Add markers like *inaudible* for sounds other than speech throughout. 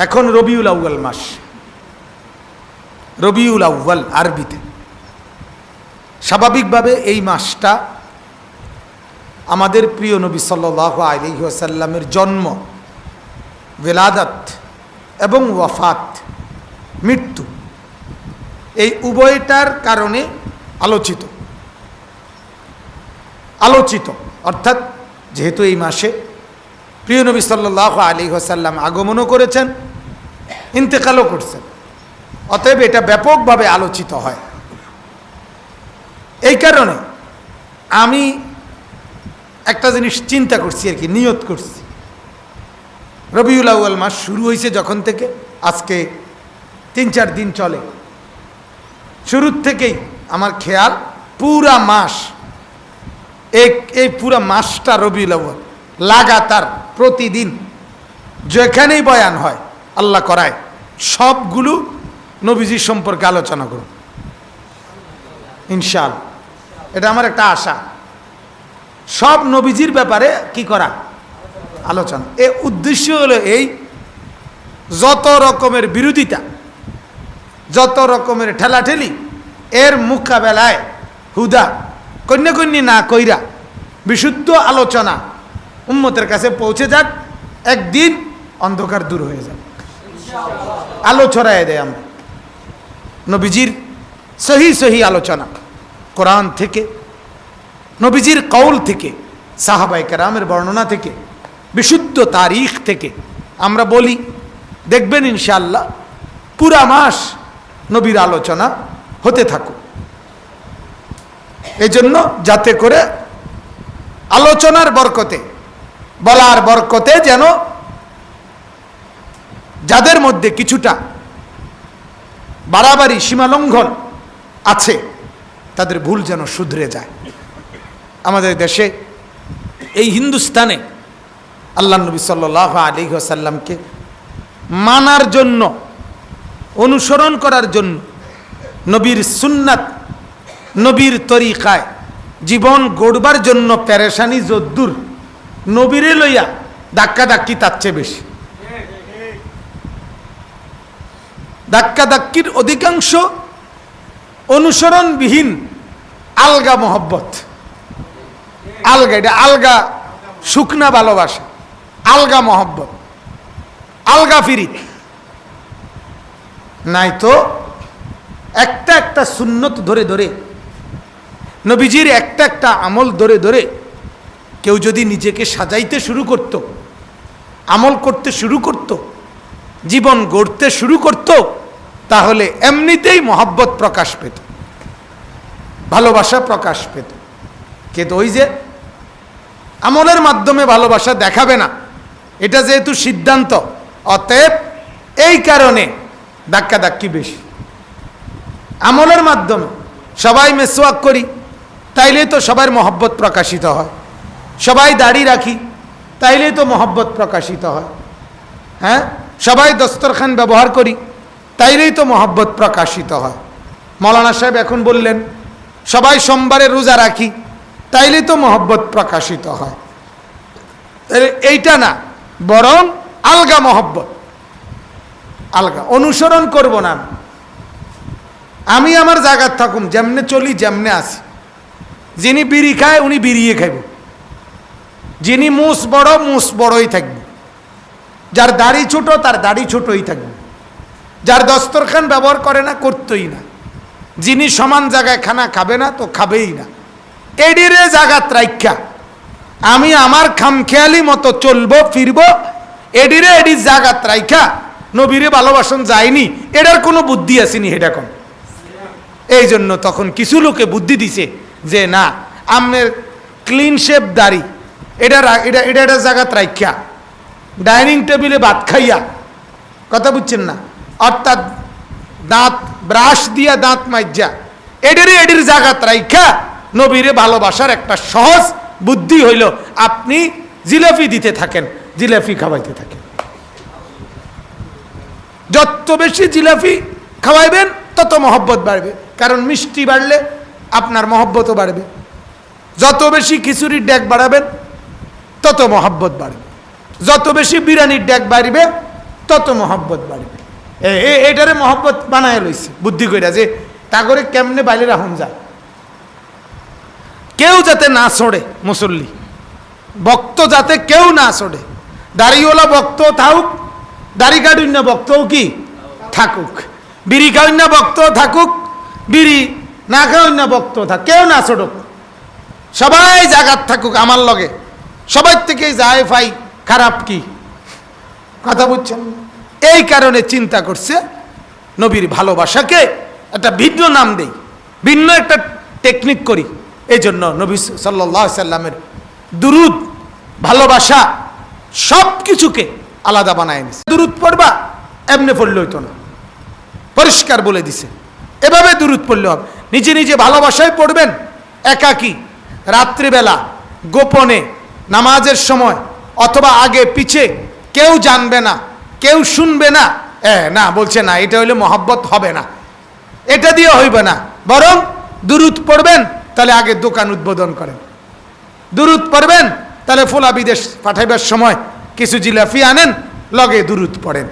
এখন রবিউল আউ্য়াল মাস। রবিউল আউ্য়াল আরবিতে। স্বাভাবিকভাবে এই মাসটা আমাদের প্রিয় নবী সাল্লাহ আলিহাসাল্লামের জন্ম বেলাদাত এবং ওয়াফাত, মৃত্যু। এই উভয়টার কারণে আলোচিত। আলোচিত। অর্থাৎ যেহেতু এই মাসে প্রিয় নবী সাল্লাহ আলী হাসাল্লাম আগমনও করেছেন ইন্তেকালও করছেন। অতএব এটা ব্যাপকভাবে আলোচিত হয়। এই কারণে আমি একটা জিনিস চিন্তা করছি আর কি, নিয়ত করছি। রবিউল আউ্য়াল মাস শুরু হয়েছে যখন থেকে, আজকে তিন চার দিন চলে। শুরুর থেকেই আমার খেয়াল পুরা মাস এই এই পুরা মাসটা রবিউল আউ্য়াল, লাগাতার প্রতিদিন যেখানেই বয়ান হয় আল্লাহ করায়, সবগুলো নবীজির সম্পর্কে আলোচনা করুন। ইনশাল, এটা আমার একটা আশা। সব নবীজির ব্যাপারে কি করা? আলোচনা। এ উদ্দেশ্য হলো এই, যত রকমের বিরোধিতা, যত রকমের ঠেলাঠেলি, এর মোকাবেলায় হুদা কন্যা কন্যা না কইরা বিশুদ্ধ আলোচনা উম্মতের কাছে পৌঁছে যাক, একদিন অন্ধকার দূর হয়ে যাক আলো ছড়াই দেয় আমরা। নবীজির সহি সহি আলোচনা কোরআন থেকে, নবীজির কৌল থেকে সাহাবাই কেরামের বর্ণনা থেকে, বিশুদ্ধ তারিখ থেকে আমরা বলি, দেখবেন ইনশাল্লাহ পুরা মাস নবীর আলোচনা হতে থাকুক। এই জন্য যাতে করে আলোচনার বরকতে, বলার বরকতে যেন যাদের মধ্যে কিছুটা বাড়াবাড়ি সীমালঙ্ঘন আছে, তাদের ভুল যেন শুধরে যায়। আমাদের দেশে এই হিন্দুস্তানে আল্লাহ নবী সাল্লাহ আলী সাল্লামকে মানার জন্য, অনুসরণ করার জন্য নবীর সুন্নাত, নবীর তরিকায় জীবন গড়বার জন্য প্যারেশানি যদ্দুর নবীরে লইয়া ধাক্কা ধাক্কি তার চেয়ে বেশি। ধাক্কা ধাক্কির অধিকাংশ অনুসরণবিহীন আলগা মহব্বত। আলগা, এটা আলগা শুকনা ভালোবাসা, আলগা মহব্বত, আলগা ফিরিত। নাই তো একটা একটা সুন্নত ধরে ধরে, নবীজির একটা একটা আমল ধরে ধরে কেউ যদি নিজেকে সাজাইতে শুরু করত, আমল করতে শুরু করত জীবন গড়তে শুরু করত, তাহলে এমনিতেই মহাব্বত প্রকাশ পেত, ভালোবাসা প্রকাশ পেত। কিন্তু ওই যে আমলের মাধ্যমে ভালোবাসা দেখাবে না, এটা যেহেতু সিদ্ধান্ত, অতএব এই কারণে ধাক্কা ধাক্কি বেশি। আমলের মাধ্যমে সবাই মেসোয়াক করি, তাইলেই তো সবার মহব্বত প্রকাশিত হয়। সবাই দাড়ি রাখি, তাইলেই তো মহব্বত প্রকাশিত হয়। হ্যাঁ? সবাই দস্তরখান ব্যবহার করি, তাইলেই তো মহব্বত প্রকাশিত হয়। মৌলানা সাহেব এখন বললেন, সবাই সোমবারে রোজা রাখি, তাইলেই তো মহব্বত প্রকাশিত হয়। এইটা না, বরং আলগা মহব্বত। আলগা, অনুসরণ করব না আমি। আমার জায়গার থাকুম, যেমনে চলি যেমনে আসি যিনি বিড়ি খায়, উনি বিড়িয়ে খাইব। যিনি মুস বড়, মুস বড়ই থাকবে। যার দাড়ি ছোট, তার দাড়ি ছোটই থাকবে। যার দস্তরখান ব্যবহার করে না, করতই না। যিনি সমান জায়গায় খানা খাবে না, তো খাবেই না। এডিরে জাগাত রাইখা আমি আমার খামখেয়ালি মতো চলবো, ফিরবো, এডিরে এডির জাগাত রাইখা নবীরে ভালোবাসন যায়নি এটার কোনো বুদ্ধি আসেনি এটা এই জন্য তখন কিছু লোকে বুদ্ধি দিছে যে, না আমের ক্লিন শেপ দাড়ি এটা এটা এটা এটা জায়গাত রাইখা ডাইনিং টেবিলে ভাত খাইয়া, কথা বুঝছেন না? অর্থাৎ দাঁত, ব্রাশ দিয়া দাঁত মাইজা, এডেরে এডির জাগাত রাইখা নবীরে ভালোবাসার একটা সহজ বুদ্ধি হইল। আপনি জিলাপি দিতে থাকেন, জিলাপি খাওয়াইতে থাকেন। যত বেশি জিলাপি খাওয়াইবেন, তত মহব্বত বাড়বে। কারণ মিষ্টি বাড়লে আপনার মহব্বতও বাড়বে। যত বেশি খিচুড়ির ডেক বাড়াবেন, তত মহব্বত বাড়বে। যত বেশি বিরিয়ানির ডেক বাড়বে, তত মহব্বত বাড়বে। এটারে মহব্বত বানায় লইছে, বুদ্ধি কইরা যে, তা করে কেমনে বাইরে রাখুন যায়? কেউ যাতে না ছড়ে মুসল্লি বক্ত যাতে কেউ না ছড়ে দাড়িওয়ালা বক্ত থাকুক দাড়ি কাটুন না কি? থাকুক। বিড়ি খাউন না থাকুক, বিড়ি না খাউন না বক্ত থাক, কেউ না ছড়ুক সবাই জাগাত থাকুক আমার লগে, সবাই থেকে যায় ফাই। খারাপ কি? কথা বুঝছেন? এই কারণে চিন্তা করছে নবীর ভালোবাসাকে একটা ভিন্ন নাম দেই। ভিন্ন একটা টেকনিক করি। এই জন্য নবী সাল্লাহ সাল্লামের দুরুদ, ভালোবাসা সব কিছুকে আলাদা বানায় নিছে। দুরুদ পড়বা, এমনি পড়লে হইতো না। পরিষ্কার বলে দিছে। এভাবে দূরত পড়লে হবে। নিজে নিজে ভালোবাসায় পড়বেন, একাকী। রাত্রিবেলা, গোপনে, নামাজের সময় অথবা আগে, পিছে, কেউ জানবে না, কেউ শুনবে না। এ, না, বলছে না, এটা হইলে মহব্বত হবে না। এটা দিয়ে হইবে না। বরং দুরুদ পড়বেন, তাহলে আগে দোকান উদ্বোধন করেন। দুরুদ পড়বেন, তাহলে ফোলা বিদেশ পাঠাইবার সময় কিছু জিলাফি আনেন, লগে দুরুদ পড়েন।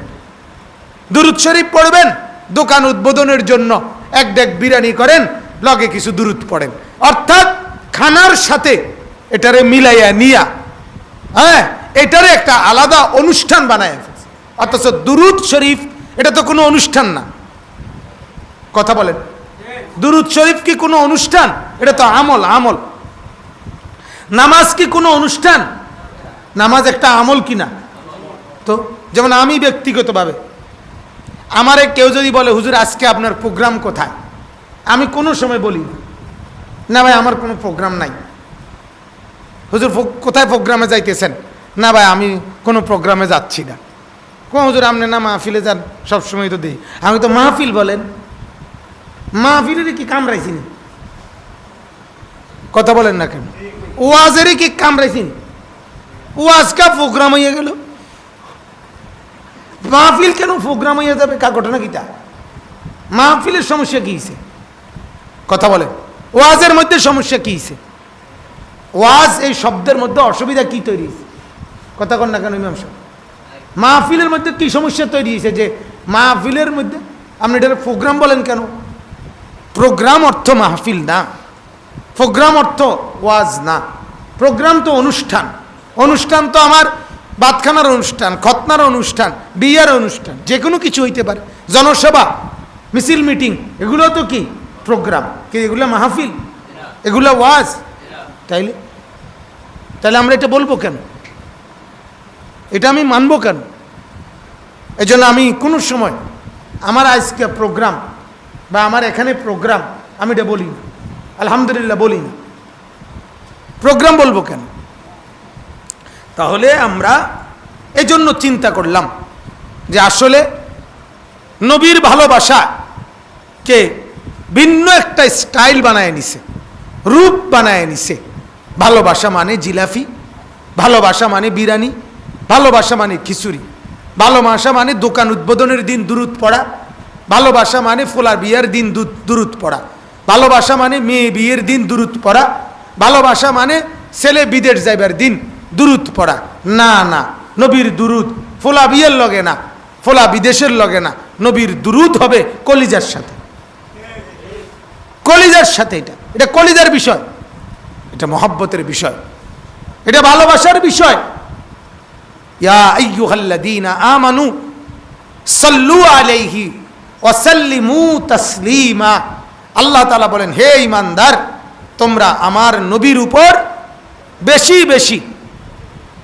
দুরুদ শরীফ পড়বেন, দোকান উদ্বোধনের জন্য এক ডেক বিরিয়ানি করেন, লগে কিছু দুরুদ পড়েন। অর্থাৎ খানার সাথে এটারে মিলাইয়া নিয়া হ্যাঁ এটারে একটা আলাদা অনুষ্ঠান বানায় ফেলছে। অথচ দুরুদ শরীফ এটা তো কোনো অনুষ্ঠান না। কথা বলেন। দুরুদ শরীফ কি কোনো অনুষ্ঠান? এটা তো আমল আমল। নামাজ কি কোনো অনুষ্ঠান? নামাজ একটা আমল কি না তো যেমন আমি ব্যক্তিগতভাবে আমারে কেউ যদি বলে হুজুর আজকে আপনার প্রোগ্রাম কোথায়? আমি কোনো সময় বলি না, না ভাই আমার কোনো প্রোগ্রাম নাই। হুজুর কোথায় প্রোগ্রামে যাইতেছেন? না ভাই, আমি কোনো প্রোগ্রামে যাচ্ছি না। কোন হুজুর, আপনি না মাহফিলে যান? সবসময় তো দিই। আমি তো মাহফিল বলেন। মাহফিলেরই কি কামড়াইছি? কথা বলেন না কেন? ওয়াজেরই কি কামড়াইছি নি? ওয়াজ কা প্রোগ্রাম হয়ে গেল? মাহফিল কেন প্রোগ্রাম হয়ে যাবে? কা ঘটনা কিটা? মাহফিলের সমস্যা কি কথা বলেন। ওয়াজের মধ্যে সমস্যা কি ওয়াজ এই শব্দের মধ্যে অসুবিধা কি তৈরি হয়েছে? কথা কন না কেন, ইমাম সাহেব? মাহফিলের মধ্যে কি সমস্যা তৈরি হয়েছে যে মাহফিলের মধ্যে, আপনি এটা প্রোগ্রাম বলেন কেন? প্রোগ্রাম অর্থ মাহফিল না। প্রোগ্রাম অর্থ ওয়াজ না। প্রোগ্রাম তো অনুষ্ঠান। অনুষ্ঠান তো আমার বাতখানার অনুষ্ঠান, খতনার অনুষ্ঠান, বিয়ার অনুষ্ঠান, যে কোনো কিছু হইতে পারে। জনসভা, মিছিল, মিটিং, এগুলো তো কি? প্রোগ্রাম। কি এগুলো মাহফিল? এগুলো ওয়াজ? তাইলে? তাহলে আমরা এটা বলব কেন? এটা আমি মানবো কেন? এই জন্য আমি কোনো সময় আমার আজকে প্রোগ্রাম বা আমার এখানে প্রোগ্রাম আমি এটা বলি না আলহামদুলিল্লাহ বলি না প্রোগ্রাম বলব কেন? তাহলে আমরা এজন্য চিন্তা করলাম যে আসলে নবীর ভালোবাসা কে ভিন্ন একটা স্টাইল বানায় নিছে, রূপ বানায় নিছে। ভালোবাসা মানে জিলাফি ভালোবাসা মানে বিরানি ভালোবাসা মানে খিচুড়ি, ভালোবাসা মানে দোকান উদ্বোধনের দিন দূরত পড়া, ভালোবাসা মানে ফোলা বিয়ের দিন দূরত পড়া, ভালোবাসা মানে মেয়ে বিয়ের দিন দূরত পড়া, ভালোবাসা মানে ছেলে বিদেশ যাইবার দিন দূরত পড়া। না না, নবীর দুরুদ ফোলা বিয়ের লগে না, ফোলা বিদেশের লগে না, নবীর দুরুদ হবে কলিজার সাথে। কলিজার সাথে এটা এটা কলিজার বিষয়। এটা মহব্বতের বিষয়। এটা ভালোবাসার বিষয়। ইয়া তাসলিমা। আল্লাহ তাআলা বলেন, হে ঈমানদার, তোমরা আমার নবীর উপর বেশি বেশি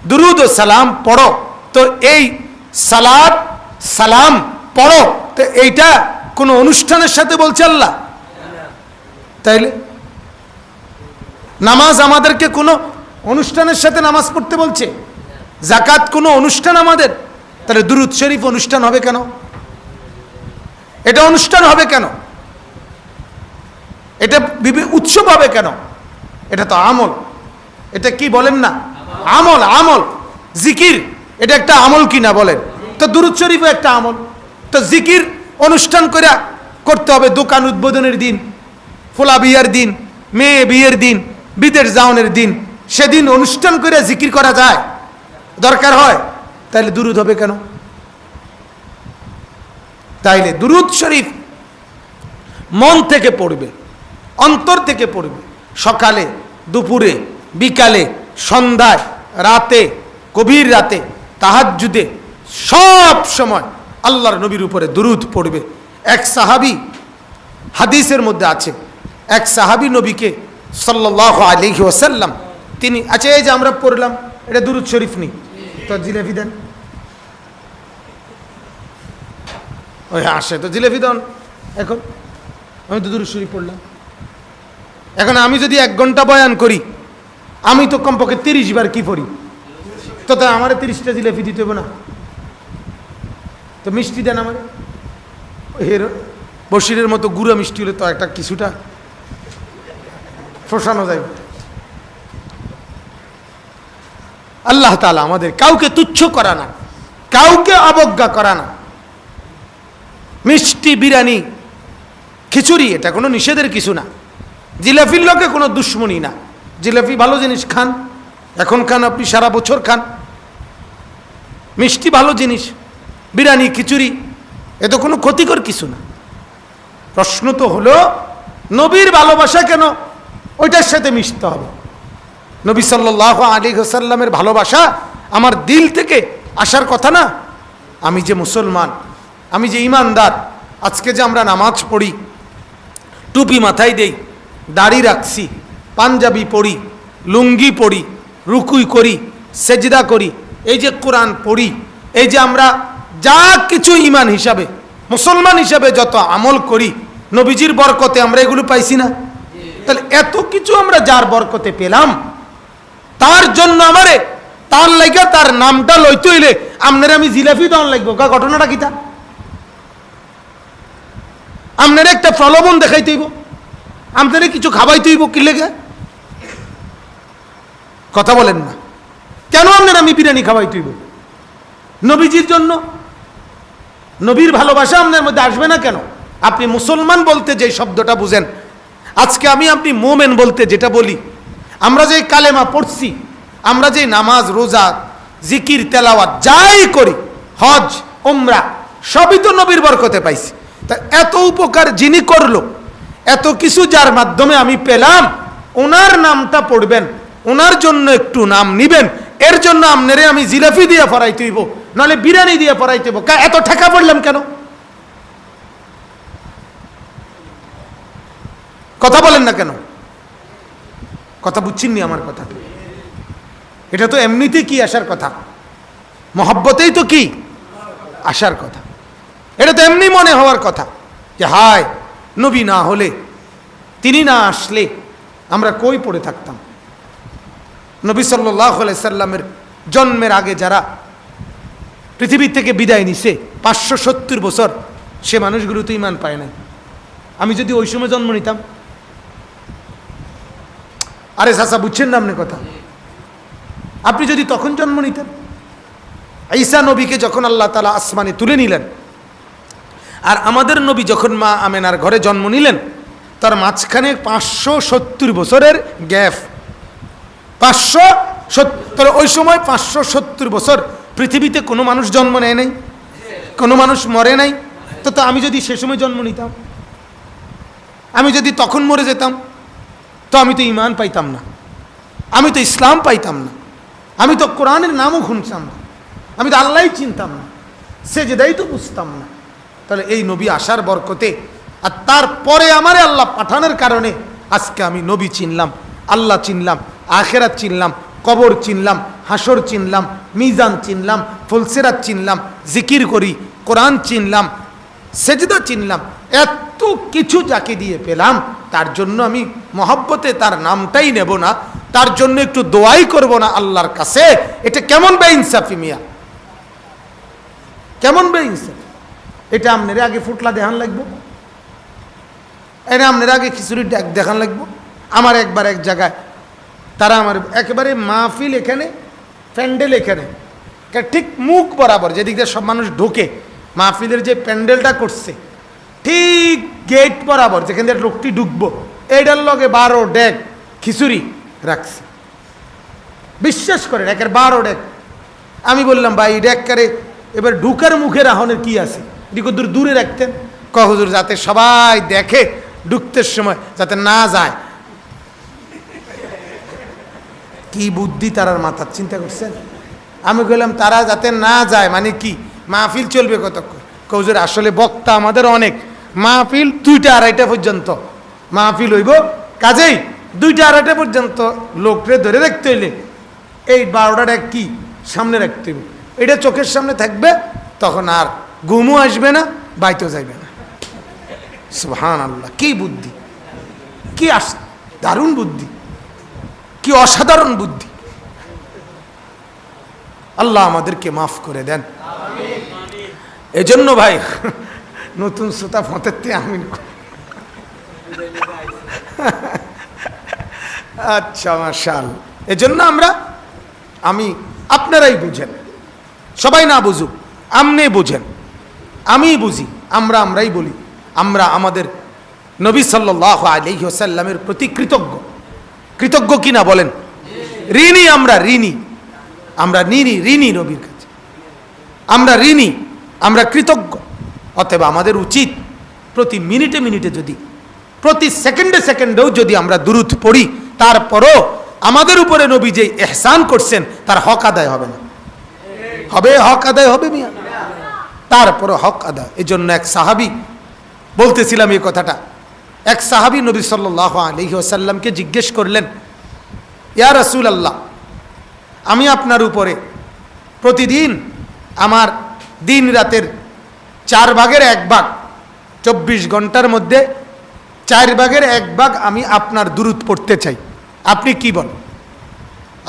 দুরুদ সালাম পড়ো। তো এই সালাদ সালাম পড়ো। তো এইটা কোনো অনুষ্ঠানের সাথে বলছে আল্লাহ? তাইলে নামাজ আমাদেরকে কোনো অনুষ্ঠানের সাথে নামাজ পড়তে বলছে? জাকাত কোনো অনুষ্ঠান আমাদের? তাহলে দুরুদ শরীফ অনুষ্ঠান হবে কেন? এটা অনুষ্ঠান হবে কেন? এটা উৎসব হবে কেন? এটা তো আমল। এটা কি বলেন না? আমল আমল। জিকির, এটা একটা আমল কি না বলেন? তো দুরুদ শরীফও একটা আমল। তো জিকির অনুষ্ঠান করে করতে হবে দোকান উদ্বোধনের দিন, ফোলা বিয়ার দিন, মেয়ে বিয়ের দিন। বিদেশ যাওয়ানের দিন। সেদিন অনুষ্ঠান করে জিকির করা যায়। দরকার হয়, তাইলে দুরুদ হবে কেন? তাইলে দুরুদ শরীফ মন থেকে পড়বে, অন্তর থেকে পড়বে। সকালে, দুপুরে, বিকালে, সন্ধ্যায়, রাতে, গভীর রাতে, তাহাজ্জুদে সব সময় আল্লাহর নবীর উপরে দুরুদ পড়বে। এক সাহাবি হাদিসের মধ্যে আছে, এক সাহাবি নবীকে সাল্লাহ আলহি ওসাল্লাম তিনি আচ্ছা এই যে আমরা পড়লাম, এটা দুরুদ শরীফ নেই। তো জিলেপি দেন। ওই আসে তো, জিলেপি দেন। এখন, আমি তো দুরুদ শরীফ পড়লাম। এখন আমি যদি এক ঘণ্টা বয়ান করি, আমি তো কমপক্ষে তিরিশ বার কি পড়ি? তো তা আমার তিরিশটা জিলেপি দিতে হবে না? তো মিষ্টি দেন আমার। এর বসিরের মতো গুঁড়া মিষ্টি হলে তো একটা কিছুটা শোষানো যায়। আল্লাহ তালা আমাদের কাউকে তুচ্ছ করা না, কাউকে অবজ্ঞা করা না। মিষ্টি বিরিয়ানি, খিচুড়ি, এটা কোনো নিষেধের কিছু না। জিলাফির লোকে কোনো দুশ্মনী না। জিলাপি ভালো জিনিস খান, এখন খান আপনি, সারা বছর খান। মিষ্টি ভালো জিনিস, বিরিয়ানি, খিচুড়ি, এ তো কোনো ক্ষতিকর কিছু না। প্রশ্ন তো হলো, নবীর ভালোবাসা কেন ওইটার সাথে মিশতে হবে। নবী সাল্লাহ আলী হোসাল্লামের ভালোবাসা আমার দিল থেকে আসার কথা না। আমি যে মুসলমান, আমি যে ইমানদার, আজকে যে আমরা নামাজ পড়ি, টুপি মাথায় দেই, দাড়ি রাখছি, পাঞ্জাবি পড়ি লুঙ্গি পড়ি রুকুই করি, সেজদা করি, এই যে কোরআন পড়ি, এই যে আমরা যা কিছু ইমান হিসাবে, মুসলমান হিসাবে যত আমল করি, নবীজির বরকতে আমরা এগুলো পাইছি না। তাহলে এত কিছু আমরা যার বরকতে পেলাম, তার জন্য আমারে, তার লাইগা তার নামটা লইতে হইলে আপনার আমি জিলাপি দন লাগবো। কা ঘটনাটা কিতা আপনার একটা প্রলোভন দেখাইতে হইব। আপনার কিছু খাবাইতে হইব কি লেগে? কথা বলেন না। কেন আপনার আমি বিরিয়ানি খাওয়াইতে হইব? নবীজির জন্য? নবীর ভালোবাসা আপনার মধ্যে আসবে না কেন? আপনি মুসলমান বলতে যে শব্দটা বুঝেন আজকে আমি আপনি মোমেন বলতে যেটা বলি। আমরা যে কালেমা পড়ছি, আমরা যে নামাজ, রোজা, জিকির, তেলাওয়াত, যাই করি, হজ ওমরা সবই তো নবীর বরকতে পাইছি। তা এত উপকার যিনি করল, এত কিছু যার মাধ্যমে আমি পেলাম, ওনার নামটা পড়বেন, ওনার জন্য একটু নাম নিবেন, এর জন্য আপনারে আমি জিলাপি দিয়ে ফরাইতে হইব, নাহলে বিরিয়ানি দিয়ে ফরাইতে হইব। কা- এত ঠেকা পড়লাম কেন? কথা বলেন না কেন? কথা বুঝছেননি আমার কথা। এটা তো এমনিতেই কি আসার কথা? মহব্বতেই তো কি? আসার কথা। এটা তো এমনি মনে হওয়ার কথা যে, হায়, নবী না হলে, তিনি না আসলে আমরা কই পড়ে থাকতাম? নবী সাল্লাহ সাল্লামের জন্মের আগে যারা পৃথিবীর থেকে বিদায় নিছে, পাঁচশো সত্তর বছর সে মানুষগুলো তো ইমান পায় না আমি যদি ওই সময় জন্ম নিতাম আরে চাচা বুঝছেন না আপনি কথা? আপনি যদি তখন জন্ম নিতেন, ঈসা নবীকে যখন আল্লাহ তালা আসমানে তুলে নিলেন, আর আমাদের নবী যখন মা আমেনার ঘরে জন্ম নিলেন, তার মাঝখানে পাঁচশো সত্তর বছরের গ্যাপ। পাঁচশো সত্তর ওই সময় পাঁচশো সত্তর বছর পৃথিবীতে কোনো মানুষ জন্ম নেয় নাই? কোনো মানুষ মরে নাই? তো আমি যদি সে সময় জন্ম নিতাম, আমি যদি তখন মরে যেতাম তো আমি তো ইমান পাইতাম না। আমি তো ইসলাম পাইতাম না। আমি তো কোরআনের নামও শুনতাম না। আমি তো আল্লাহ চিনতাম না। সে যেদাই তো বুঝতাম না। তাহলে এই নবী আসার বরকতে আর তারপরে আমারে আল্লাহ পাঠানোর কারণে আজকে আমি নবী চিনলাম, আল্লাহ চিনলাম, আখেরাত চিনলাম, কবর চিনলাম হাসর চিনলাম, মিজান চিনলাম, ফুলসেরাত চিনলাম, জিকির করি, কোরআন চিনলাম, সেজদা চিনলাম, এত কিছু যাকে দিয়ে পেলাম, তার জন্য আমি মহব্বতে তার নামটাই নেব না, তার জন্য একটু দোয়াই করব না আল্লাহর কাছে। এটা কেমন বেইনসাফি মিয়া? কেমন বে বেইনসাফি? এটা আপনার আগে ফুটলা দেখান লাগবো। এটা আপনার আগে খিচুড়ি দেখান লাগবো। আমার একবার এক জায়গায়, তারা আমার একেবারে মাহফিল এখানে, প্যান্ডেল এখানে ঠিক মুখ বরাবর যেদিক দিয়ে সব মানুষ ঢোকে, মাহফিলের যে প্যান্ডেলটা করছে, ঠিক গেট বরাবর, যেখান দিয়ে লোকটি ঢুকবো এইটার লগে বারো ডেক খিচুড়ি রাখছে। বিশ্বাস করেন, একের বারো ডেক আমি বললাম, ভাই ডেক কারে এবার ঢুকার মুখে রাহনের কি আছে? দিকে দূর দূরে রাখতেন। ক হুজুর, যাতে সবাই দেখে ঢুকতে সময়, যাতে না যায়। কি বুদ্ধি তারার মাথার, চিন্তা করছেন? আমি বললাম তারা যাতে না যায় মানে কি? মাহফিল চলবে কতক্ষণ? কৌজুর আসলে বক্তা আমাদের অনেক। মাহফিল দুইটা আড়াইটা পর্যন্ত। মাহফিল হইব কাজেই দুইটা আড়াইটা পর্যন্ত লোকরে ধরে রাখতে হইলে। এই বারোটাটা কি? সামনে রাখতে হইব। এটা চোখের সামনে থাকবে, তখন আর ঘুমও আসবে না, বাইতেও যাইবে না। সুহান আল্লাহ কি বুদ্ধি? কি আস, দারুণ বুদ্ধি। কি অসাধারণ বুদ্ধি। আল্লাহ আমাদেরকে মাফ করে দেন। এজন্য ভাই নতুন শ্রোতা ফতেতে আমিন আচ্ছা মার্শাল এজন্য আমরা, আমি, আপনারাই বুঝেন। সবাই না বুঝুক, আমনে বুঝেন। আমি বুঝি, আমরা আমরাই বলি। আমরা আমাদের নবী সাল্লাহ আলহিহসাল্লামের প্রতি কৃতজ্ঞ। কৃতজ্ঞ কিনা বলেন? ঋণী আমরা ঋণী। আমরা ঋণী ঋণী নবীর কাছে। আমরা ঋণী, আমরা কৃতজ্ঞ। অতএব আমাদের উচিত প্রতি মিনিটে মিনিটে যদি, প্রতি সেকেন্ডে সেকেন্ডেও যদি আমরা দূরত পড়ি, তারপরও আমাদের উপরে নবী যে এহসান করছেন, তার হক আদায় হবে না। হবে হক আদায় হবে মিয়া? তারপরও হক আদায়। এই জন্য এক সাহাবি, বলতেছিলাম এই কথাটা, এক সাহাবি নবী সাল্লাহ আলহি আসাল্লামকে জিজ্ঞেস করলেন, ইয়া রসুল আল্লাহ আমি আপনার উপরে প্রতিদিন আমার দিন রাতের চার ভাগের এক ভাগ। চব্বিশ ঘণ্টার মধ্যে চার ভাগের এক ভাগ আমি আপনার দূরত পড়তে চাই। আপনি কি বলেন?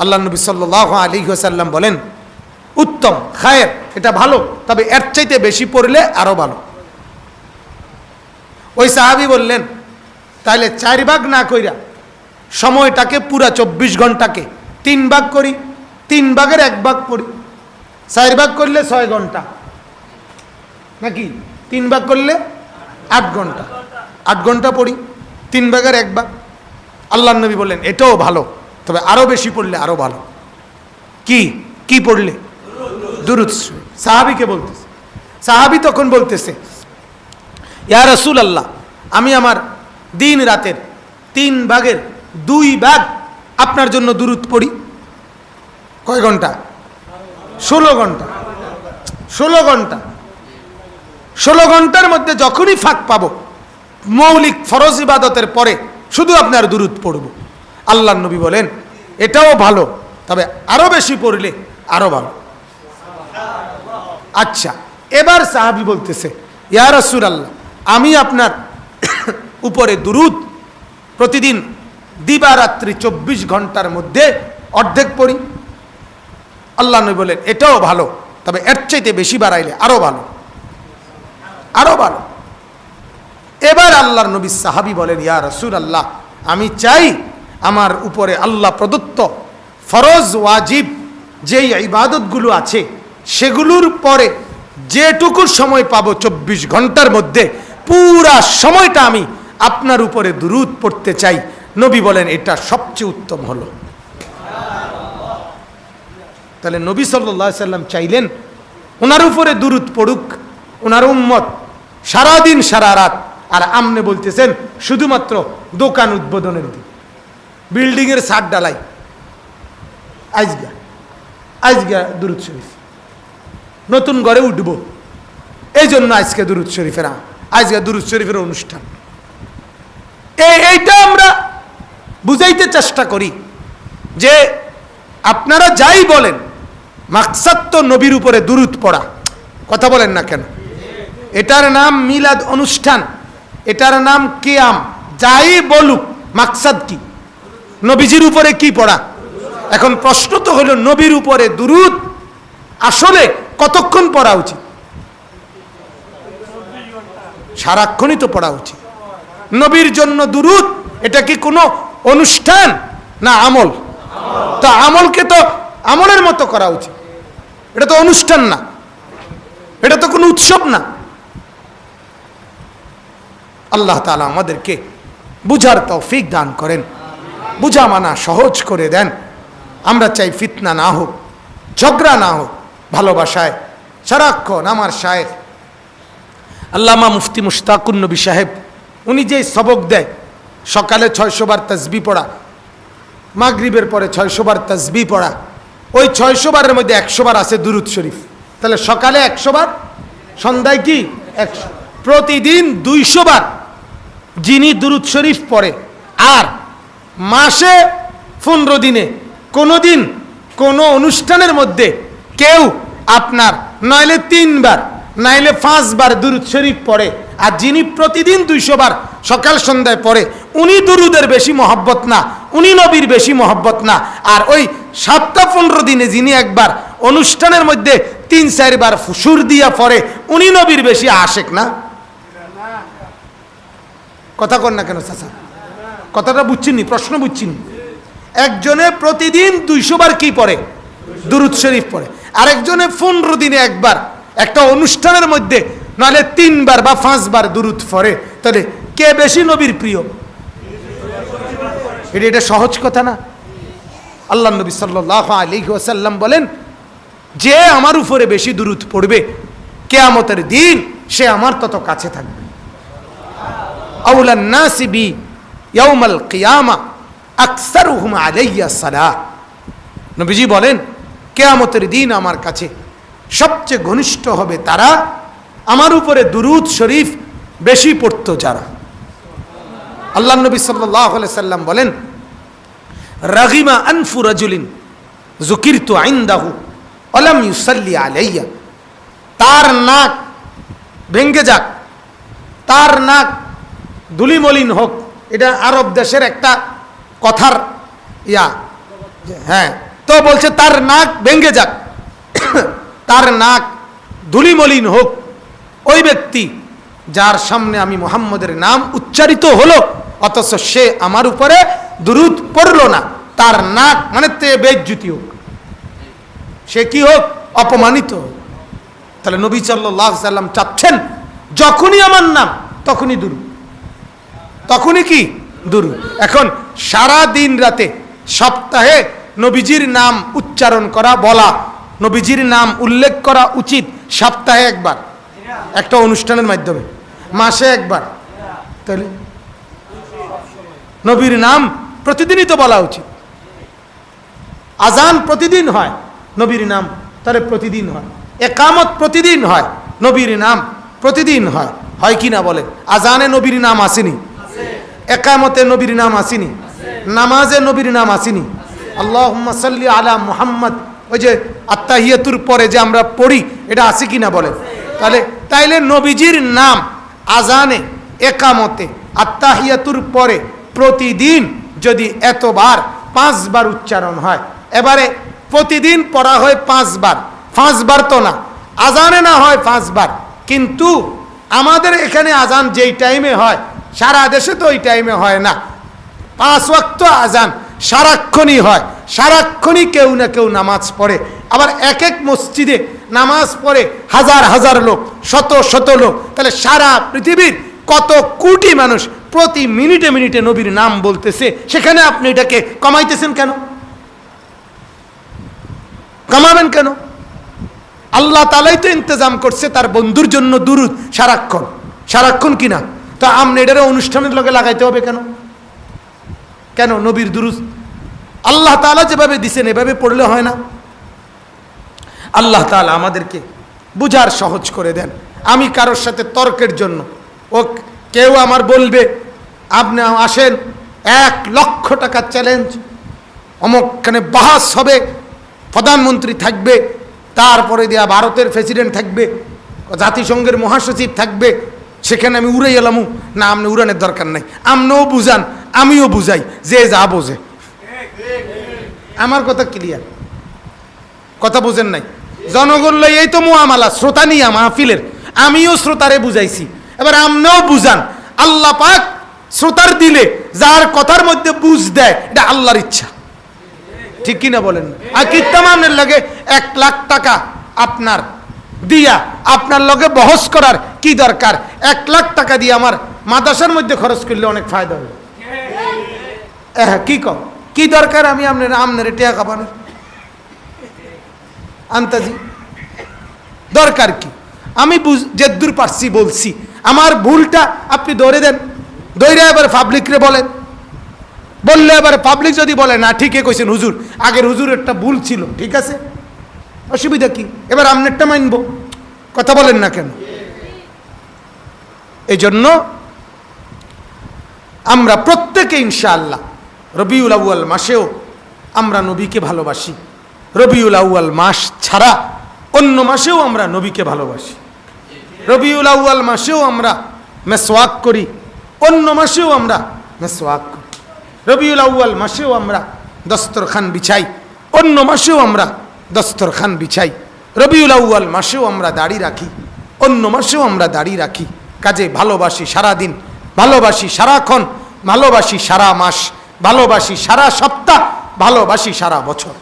আল্লাহ নবী সাল্লাহ আলী সাল্লাম বলেন, উত্তম, খায়ের, এটা ভালো, তবে এর চাইতে বেশি পড়লে আরও ভালো। ওই সাহাবি বললেন তাহলে চার ভাগ না কইরা সময়টাকে পুরা চব্বিশ ঘন্টাকে তিন ভাগ করি, তিন ভাগের এক ভাগ পড়ি। চার ভাগ করলে ছয় ঘণ্টা। নাকি? তিন ভাগ করলে আট ঘণ্টা। আট ঘণ্টা পড়ি, তিন ভাগের এক ভাগ। আল্লাহ নবী বললেন, এটাও ভালো, তবে আরও বেশি পড়লে আরও ভালো। কি? কি পড়লে? দুরুৎ সাহাবিকে বলতেছে। সাহাবি তখন বলতেছে, ইয়া রসুল আল্লাহ আমি আমার দিন রাতের তিন ভাগের দুই ভাগ আপনার জন্য দূরত পড়ি। কয় ঘণ্টা? ষোলো ঘণ্টা। ষোলো ঘণ্টা। ষোলো ঘণ্টার মধ্যে যখনই ফাঁক পাব, মৌলিক ফরজ ইবাদতের পরে শুধু আপনার দূরত পড়ব। আল্লাহ নবী বলেন, এটাও ভালো, তবে আরও বেশি পড়লে আরও ভালো। আচ্ছা এবার সাহাবি বলতেছে, ইয়া রসুল আল্লাহ আমি আপনার *coughs* উপরে দুরুদ প্রতিদিন দিবারাত্রি চব্বিশ ঘণ্টার মধ্যে অর্ধেক পড়ি। আল্লাহ নবী বলেন, এটাও ভালো, তবে এর চাইতে বেশি বাড়াইলে আরও ভালো। আরও ভালো এবার আল্লাহর নবী সাহাবি বলেন, ইয়া রসুল আল্লাহ আমি চাই আমার উপরে আল্লাহ প্রদত্ত ফরজ, ওয়াজিব যেই ইবাদতগুলো আছে, সেগুলোর পরে যেটুকু সময় পাবো চব্বিশ ঘণ্টার মধ্যে, পুরা সময়টা আমি আপনার উপরে দুরুদ পড়তে চাই। নবী বলেন, এটা সবচেয়ে উত্তম হলো। তাহলে নবী সাল্লা সাল্লাম চাইলেন, ওনার উপরে দুরুদ পড়ুক, ওনার উম্মত সারাদিন, সারা রাত। আর আমনে বলতেছেন, শুধুমাত্র দোকান উদ্বোধনের দিন। বিল্ডিংয়ের ছাদ ডালাই আজগা আজগা দুরুদ শরীফ। নতুন ঘরে উঠব। এই জন্য আজকে দুরুদ শরীফের আজকে দুরুদ শরীফের অনুষ্ঠান। এই এইটা আমরা বুঝাইতে চেষ্টা করি যে আপনারা যাই বলেন, মাকসাদ নবীর উপরে দুরুদ পড়া। কথা বলেন না কেন? এটার নাম মিলাদ অনুষ্ঠান। এটার নাম কেয়াম। যাই বলুক, মাকসাদ কি? নবীজির উপরে কি পড়া? এখন প্রশ্ন তো হলো, নবীর উপরে দুরুদ আসলে কতক্ষণ পড়া উচিত? সারাক্ষণই তো পড়া উচিত। নবীর জন্য দুরুদ, এটা কি কোনো অনুষ্ঠান না আমল? তা আমলকে তো আমলের মতো করা উচিত। এটা তো অনুষ্ঠান না। এটা তো কোনো উৎসব না। আল্লাহ তালা আমাদেরকে বুঝার তৌফিক দান করেন। বুঝা মানা সহজ করে দেন। আমরা চাই ফিতনা না হোক, ঝগড়া না হোক, ভালোবাসায়, সারাক্ষণ আমার শায়ের আল্লামা মুফতি মুশতাকুর নবী সাহেব, উনি যে সবক দেয়, সকালে ছয়শো বার তসবি পড়া, মাগরিবের পরে ছয়শো বার তসবি পড়া, ওই ছয়শো বারের মধ্যে একশো বার আছে দুরুদ শরীফ। তাহলে সকালে একশো বার, সন্ধ্যায় কি? একশো, প্রতিদিন দুইশো বার যিনি দুরুদ শরীফ পড়ে। আর মাসে পনেরো দিনে কোনো দিন কোনো অনুষ্ঠানের মধ্যে কেউ আপনার নইলে তিনবার, নাইলে পাঁচবার দুরুদ শরীফ পড়ে। আর যিনি প্রতিদিন দুইশো বার সকাল সন্ধ্যায় পড়ে, উনি দুরুদের বেশি মহব্বত না, উনি নবীর বেশি মহব্বত না। আর ওই সাতটা পনেরো দিনে যিনি একবার অনুষ্ঠানের মধ্যে তিন চারবার ফুসুর দিয়া পড়ে, উনি নবীর বেশি আশেক না? কথা কর না কেন, চাচা? কথাটা বুঝছিনি, প্রশ্ন বুঝছিনি। একজনে প্রতিদিন দুইশো বার কি পড়ে? দুরুদ শরীফ পড়ে। আরেকজনে পনেরো দিনে একবার। একটা অনুষ্ঠানের মধ্যে নাহলে তিনবার বা পাঁচবার দুরুদ পড়ে। তাহলে কে বেশি নবীর প্রিয়? এটা এটা সহজ কথা না। আল্লাহ নবী সাল্লাহ আলী ওসাল্লাম বলেন, যে আমার উপরে বেশি দুরুদ পড়বে, কেয়ামতের দিন সে আমার তত কাছে থাকবে। আউলান নাসিবি ইয়াউমাল কিয়ামা আকসারুহুম আলাইয়া সালাহ নবীজি বলেন, কেয়ামতের দিন আমার কাছে সবচেয়ে ঘনিষ্ঠ হবে তারা, আমার উপরে দুরুদ শরীফ বেশি পড়তো যারা। আল্লাহ নবী সাল্লাহ সাল্লাম বলেন, রাগিমা আনফু রাজুলিন জুকিরতু আইন্দাহু অলাম ইউসাল্লি আলাইয়া। তার নাক ভেঙ্গে যাক, তার নাক ধুলিমলিন হোক, এটা আরব দেশের একটা কথার ইয়া। হ্যাঁ তো বলছে, তার নাক ভেঙ্গে যাক। *coughs* তার নাক ধুলিমলিন হোক, ওই ব্যক্তি যার সামনে আমি মোহাম্মদের নাম উচ্চারিত হলো, অথচ সে আমার উপরে দুরুদ পড়ল না। তার নাক মানে তে বেজ্জুতি হোক, সে কি হোক, অপমানিত হোক। তাহলে নবী সাল্লাহ সাল্লাম চাচ্ছেন, যখনই আমার নাম, তখনই দুরু তখনই কি? দুরু। এখন সারা দিন রাতে সপ্তাহে নবীজির নাম উচ্চারণ করা, বলা, নবীজির নাম উল্লেখ করা উচিত সপ্তাহে একবার। একটা অনুষ্ঠানের মাধ্যমে। মাসে একবার। তাহলে নবীর নাম প্রতিদিনই তো বলা উচিত। আজান প্রতিদিন হয়, নবীর নাম তাহলে প্রতিদিন হয়। একামত প্রতিদিন হয়, নবীর নাম প্রতিদিন হয়। হয় কি না বলে আজানে নবীর নাম আসেনি। একামতে নবীর নাম আসেনি। নামাজে নবীর নাম আসেনি। আল্লাহ সাল্লি আলা মুহাম্মদ। ওই যে আত্মাহিয়াতুর পরে যে আমরা পড়ি, এটা আসে কি না বলে তাহলে, তাইলে নবীজির নাম আজানে, একামতে আত্মাহিয়াতুর পরে প্রতিদিন যদি এতবার পাঁচবার উচ্চারণ হয়, এবারে প্রতিদিন পড়া হয় পাঁচবার। পাঁচবার তো না, আজানে না হয় পাঁচবার। কিন্তু আমাদের এখানে আজান যেই টাইমে হয় সারা দেশে তো ওই টাইমে হয় না। পাঁচ ওয়াক্ত আজান সারাক্ষণই হয়। সারাক্ষণই কেউ না কেউ নামাজ পড়ে। আবার এক এক মসজিদে নামাজ পড়ে হাজার হাজার লোক, শত শত লোক। তাহলে সারা পৃথিবীর কত কোটি মানুষ প্রতি মিনিটে মিনিটে নবীর নাম বলতেছে, সেখানে আপনি এটাকে কমাইতেছেন কেন? কমাবেন কেন? আল্লাহ তালাই তো ইন্তজাম করছে তার বন্ধুর জন্য দুরুদ, সারাক্ষণ। সারাক্ষণ কিনা তো আপনি এটারে অনুষ্ঠানের লগে লাগাইতে হবে কেন? কেন? নবীর দুরুদ। আল্লাহ তালা যেভাবে দিছেন, এভাবে পড়লে হয় না। আল্লাহ তালা আমাদেরকে বুঝার সহজ করে দেন। আমি কারোর সাথে তর্কের জন্য। ও কেউ আমার বলবে, আপনি আসেন, এক লক্ষ টাকা চ্যালেঞ্জ অমুকখানে বাহাস হবে, প্রধানমন্ত্রী থাকবে, তারপরে দেয়া ভারতের প্রেসিডেন্ট থাকবে, জাতিসংঘের মহাসচিব থাকবে সেখানে আমি উড়ে এলামু। না আপনি উড়ানের দরকার নাই। আপনিও বুঝান, আমিও বুঝাই, যে যা বোঝে। আমার কথা ক্লিয়ার কথা বুঝেন নাই? জনগণ লই এই তো মোয়ামালা শ্রোতা নিয়া মাহফিলের। আমিও শ্রোতারে বুঝাইছি। এবার আমনেও বুঝান, আল্লাহ পাক শ্রোতার দিলে যার কথার মধ্যে বুঝ দেয়, এটা আল্লাহর ইচ্ছা। ঠিক কিনা বলেন আর কীর্তমানের লাগে এক লাখ টাকা আপনার দিয়া আপনার লগে বহস করার কি দরকার? এক লাখ টাকা দিয়ে আমার মাদাসার মধ্যে খরচ করলে অনেক ফায়দা হবে হ্যাঁ কি কম কি দরকার আমি আপনার আমনের টিয়া খাবানোর আন্তাজি, দরকার কি? আমি বুঝ- যেদ্দূর পারছি বলছি। আমার ভুলটা আপনি ধরে দেন। দৈরে এবার পাবলিকরে বলেন। বললে এবার পাবলিক যদি বলে, না, ঠিকই কইছেন হুজুর। আগের হুজুর একটা ভুল ছিল, ঠিক আছে? অসুবিধা কি? এবার আমনেরটা মানব। কথা বলেন না কেন? এই জন্য আমরা প্রত্যেকে ইনশাআল্লাহ রবিউল আউয়াল মাসেও আমরা নবীকে ভালোবাসি। রবিউল আউয়াল মাস ছাড়া অন্য মাসেও আমরা নবীকে ভালোবাসি। রবিউল আউয়াল মাসেও আমরা মেসওয়াক করি। অন্য মাসেও আমরা মেসওয়াক করি। রবিউল আউয়াল মাসেও আমরা দস্তরখান বিছাই। অন্য মাসেও আমরা দস্তরখান বিছাই। রবিউল আউয়াল মাসেও আমরা দাড়ি রাখি, অন্য মাসেও আমরা দাড়ি রাখি। কাজে ভালোবাসি সারা দিন ভালোবাসি সারাক্ষণ, ভালোবাসি সারা মাস, ভালোবাসি সারা সপ্তাহ, ভালোবাসি সারা বছর।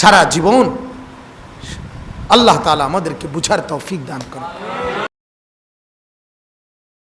সারা জীবন আল্লাহ তালা আমাদেরকে বুঝার তৌফিক দান করে